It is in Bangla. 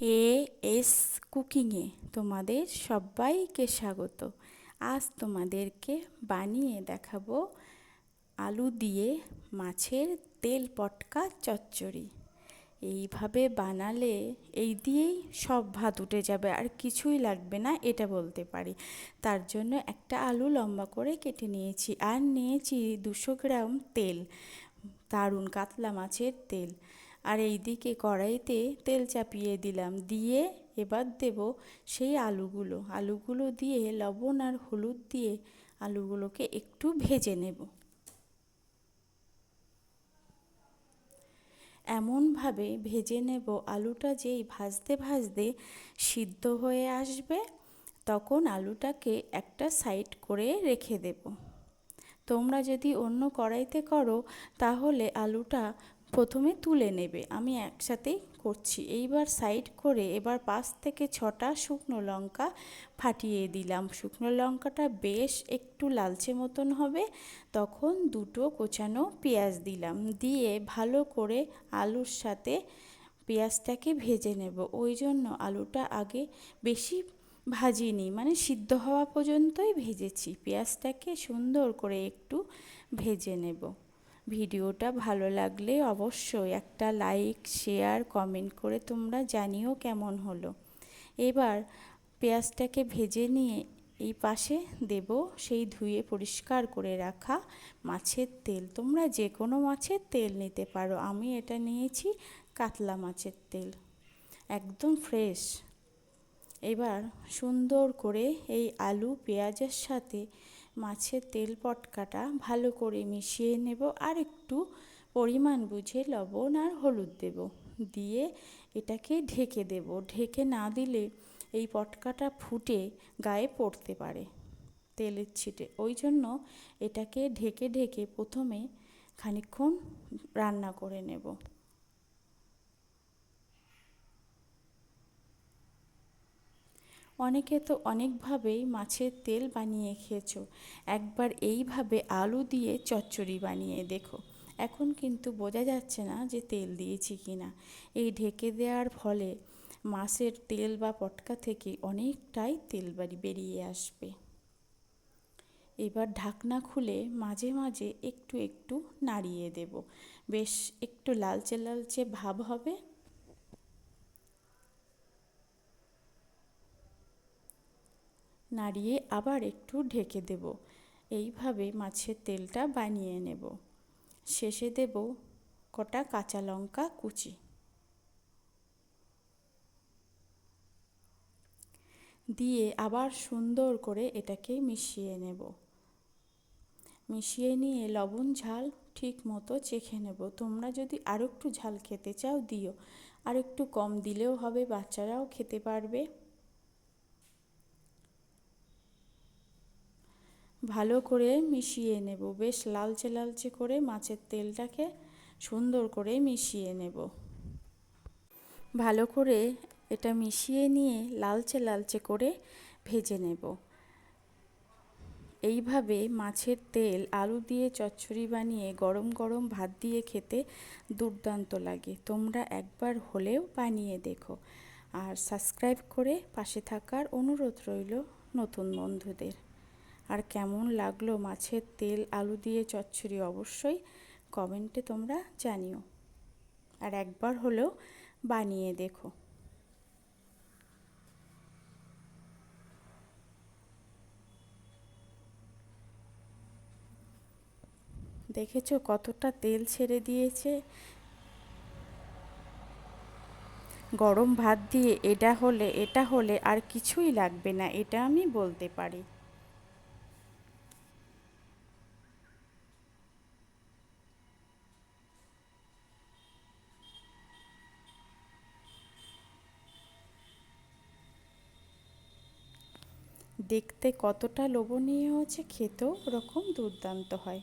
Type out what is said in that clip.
এ এস কুকিংয়ে, তোমাদের সবাইকে স্বাগত। আজ তোমাদেরকে বানিয়ে দেখাবো আলু দিয়ে মাছের তেল পটকা চচ্চড়ি। এইভাবে বানালে এই দিয়েই সব ভাত উঠে যাবে, আর কিছুই লাগবে না, এটা বলতে পারি। তার জন্য একটা আলু লম্বা করে কেটে নিয়েছি, আর নিয়েছি দুশো গ্রাম তেল, দারুণ কাতলা মাছের তেল। আর এই দিকে কড়াইতে তেল চাপিয়ে দিলাম। দিয়ে এবার দেব সেই আলুগুলো। আলুগুলো দিয়ে লবণ আর হলুদ দিয়ে আলুগুলোকে একটু ভেজে নেব। এমনভাবে ভেজে নেব। আলুটা যেই ভাজতে ভাজতে সিদ্ধ হয়ে আসবে, তখন আলুটাকে একটা সাইড করে রেখে দেব। তোমরা যদি অন্য কড়াইতে করো, তাহলে আলুটা প্রথমে তুলে নেবে। আমি একসাথেই করছি। এইবার সাইড করে এবার পাঁচ থেকে ছটা শুকনো লঙ্কা ফাটিয়ে দিলাম। শুকনো লঙ্কাটা বেশ একটু লালচে মতন হবে। তখন দুটো কোচানো পেঁয়াজ দিলাম। দিয়ে ভালো করে আলুর সাথে পেঁয়াজটাকে ভেজে নেব। ওই জন্য আলুটা আগে বেশি ভাজিনি মানে সিদ্ধ হওয়া পর্যন্তই ভেজেছি। পেঁয়াজটাকে সুন্দর করে একটু ভেজে নেব। ভিডিওটা ভালো লাগলে অবশ্যই একটা লাইক, শেয়ার, কমেন্ট করে তোমরা জানিও কেমন হলো। এবার পেঁয়াজটাকে ভেজে নিয়ে এই পাশে দেব সেই ধুয়ে পরিষ্কার করে রাখা মাছের তেল। তোমরা যে কোনো মাছের তেল নিতে পারো। আমি এটা নিয়েছি কাতলা মাছের তেল। একদম ফ্রেশ। এবার সুন্দর করে এই আলু পেঁয়াজের সাথে মাছের তেল পটকাটা ভালো করে মিশিয়ে নেব আর একটু পরিমাণ বুঝে লবণ আর হলুদ দেব। দিয়ে এটাকে ঢেকে দেব। ঢেকে না দিলে এই পটকাটা ফুটে গায়ে পড়তে পারে তেলের ছিটে। ওই জন্য এটাকে ঢেকে ঢেকে প্রথমে খানিক্ষণ রান্না করে নেব। অনেকে তো অনেকভাবেই মাছের তেল বানিয়ে খেয়েছো। একবার এইভাবে আলু দিয়ে চচ্চড়ি বানিয়ে দেখো। এখন কিন্তু বোঝা যাচ্ছে না যে তেল দিয়েছি কি না এই ঢেকে দেওয়ার ফলে মাছের তেল বা পটকা থেকে অনেকটাই তেল বাড়ি বেরিয়ে আসবে। এবার ঢাকনা খুলে মাঝে মাঝে একটু একটু নাড়িয়ে দেব। বেশ একটু লালচে লালচে ভাব হবে। নাড়িয়ে আবার একটু ঢেকে দেব। এইভাবে মাছের তেলটা বানিয়ে নেব। শেষে দেব কটা কাঁচা লঙ্কা কুচি। দিয়ে আবার সুন্দর করে এটাকে মিশিয়ে নেব। মিশিয়ে নিয়ে লবণ, ঝাল ঠিক মতো চেখে নেব। তোমরা যদি আরেকটু ঝাল খেতে চাও দিও। আর একটু কম দিলেও হবে, বাচ্চারাও খেতে পারবে। ভালো করে মিশিয়ে নেব। বেশ লালচে লালচে করে মাছের তেলটাকে সুন্দর করে মিশিয়ে নেব। ভালো করে এটা মিশিয়ে নিয়ে লালচে লালচে করে ভেজে নেব। এইভাবে মাছের তেল আলু দিয়ে চচ্চড়ি বানিয়ে গরম গরম ভাত দিয়ে খেতে দুর্দান্ত লাগে। তোমরা একবার হলেও বানিয়ে দেখো। আর সাবস্ক্রাইব করে পাশে থাকার অনুরোধ রইল নতুন বন্ধুদের। আর কেমন লাগল মাছের তেল আলু দিয়ে চচ্চড়ি অবশ্যই কমেন্টে তোমরা জানিও। আর একবার হলেও বানিয়ে দেখো। দেখেছ কতটা তেল ছেড়ে দিয়েছে? গরম ভাত দিয়ে এটা হলে এটা হলে আর কিছুই লাগবে না, এটা আমি বলতে পারি। দেখতে কতটা লোভনীয় হচ্ছে খেতেও ওরকম দুর্দান্ত হয়।